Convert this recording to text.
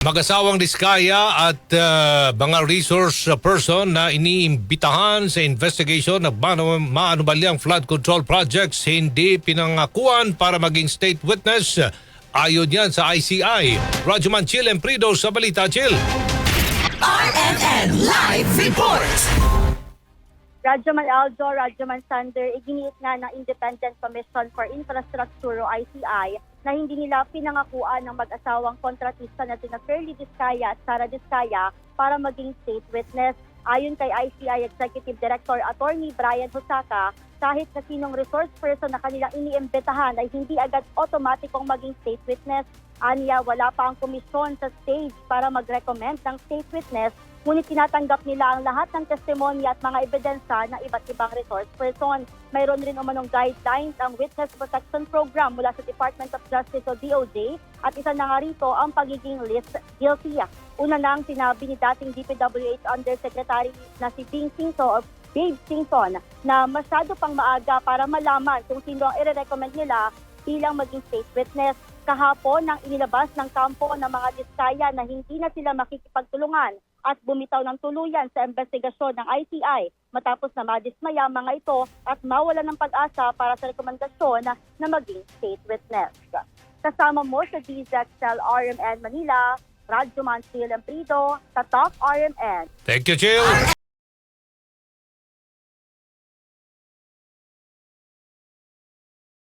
Mag-asawang diskaya at uh, mga resource person na iniimbitahan sa investigation ng maanubalyang flood control projects hindi pinangakuan para maging state witness. Ayon yan sa ICI. Radyo Manchil Emprido sa Balita Chill. RMN Live Report! Radyoman Aldo, Radyoman Sander, iginiit nga ng Independent Commission for Infrastructure o ICI na hindi nila pinangakuan ng mag-asawang kontratista na sina Fairly Diskaya at Sara Diskaya para maging state witness. Ayon kay ICI Executive Director Attorney Brian Husaka, kahit na sinong resource person na kanilang iniimbitahan ay hindi agad automatikong maging state witness. Aniya, wala pa ang komisyon sa stage para mag-recommend ng state witness Ngunit tinatanggap nila ang lahat ng testimonya at mga ebidensya ng iba't ibang resource person. Mayroon rin umanong guidelines ang Witness Protection Program mula sa Department of Justice o DOJ at isa na nga rito ang pagiging list guilty. Una nang sinabi ni dating DPWH Undersecretary na si Bing Singson o Babe Singson na masyado pang maaga para malaman kung sino ang i-recommend nila bilang maging state witness. Kahapon nang inilabas ng kampo ng mga diskaya na hindi na sila makikipagtulungan at bumitaw ng tuluyan sa investigasyon ng ICI matapos na madismaya mga ito at mawala ng pag-asa para sa rekomendasyon na maging state witness. Kasama mo sa DZXL RMN Manila, Radyo Mansfield Emprido, Tatak RMN. Thank you, Chill.